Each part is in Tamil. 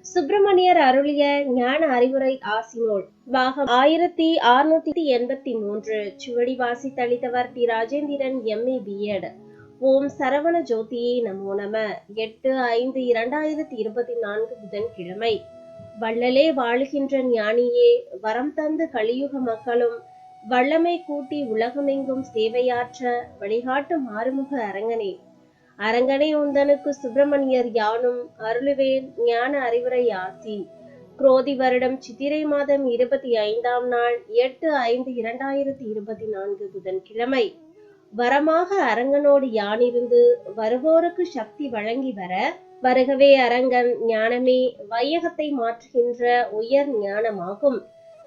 சுப்பிரமணியர் அருளிய ஞான அறிவுரை ஆசினோல் பாகம் ஆயிரத்தி அறுநூத்தி எண்பத்தி மூன்று. சுவடி வாசி தளித்தவர் டி ராஜேந்திரன் எம்ஏ பிஎட் ஓம் சரவண ஜோதியை நமோ நம. எட்டு ஐந்து இரண்டாயிரத்தி இருபத்தி நான்கு புதன்கிழமை வள்ளலே வாழுகின்ற ஞானியே வரம் தந்து கலியுக மக்களும் வல்லமை கூட்டி உலகமெங்கும் சேவையாற்ற வழிகாட்டும் ஆறுமுக அரங்கனே. அரங்கனை உந்தனுக்கு சுப்பிரமணியர் யானும் அருளுவேன் ஞான அறிவுரை ஆசி குரோதி வருடம் சித்திரை மாதம் இருபத்தி ஐந்தாம் நாள் எட்டு ஐந்து இரண்டாயிரத்தி இருபத்தி நான்கு புதன்கிழமை. வரமாக அரங்கனோடு யானிருந்து வருவோருக்கு சக்தி வழங்கி வர வருகவே அரங்கன் ஞானமே வையகத்தை மாற்றுகின்ற உயர் ஞானமாகும்.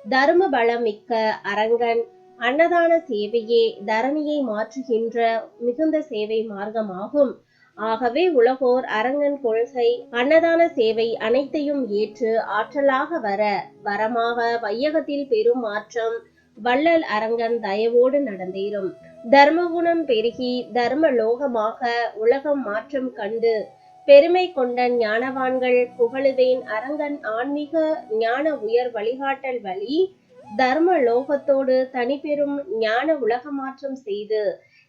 தர்ம பலம் மிக்க அரங்கன் அன்னதான சேவையே தரணியை மாற்றுகின்ற மிகுந்த சேவை மார்க்கமாகும். ஆகவே உலகோர் அரங்கன் கொள்கை அன்னதான சேவை அனைத்தையும் ஏற்று ஆற்றலாக வர வரமாக வையகத்தில் பெரும் மாற்றம் வள்ளல் அரங்கன் தயவோடு நடந்தேறும். தர்மகுணம் பெருகி தர்ம லோகமாக உலகம் மாற்றம் கண்டு பெருமை கொண்ட ஞானவான்கள் புகழுவேன் அரங்கன் ஆன்மீக ஞான உயர் வழிகாட்டல் வழி தர்ம லோகத்தோடு தனிபெரும் ஞான உலக மாற்றம் செய்து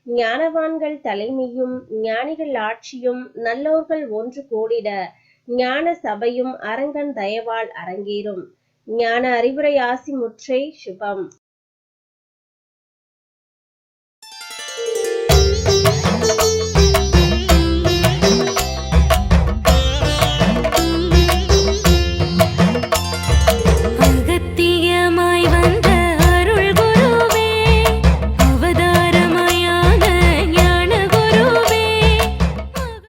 ஞானவான்கள் தலைமையும் ஞானிகள் ஆட்சியும் நல்லோர்கள் ஒன்று கூடிட ஞான சபையும் அரங்கன் தயவால் அரங்கேறும். ஞான அறிவுரை ஆசி முற்றை சுபம்.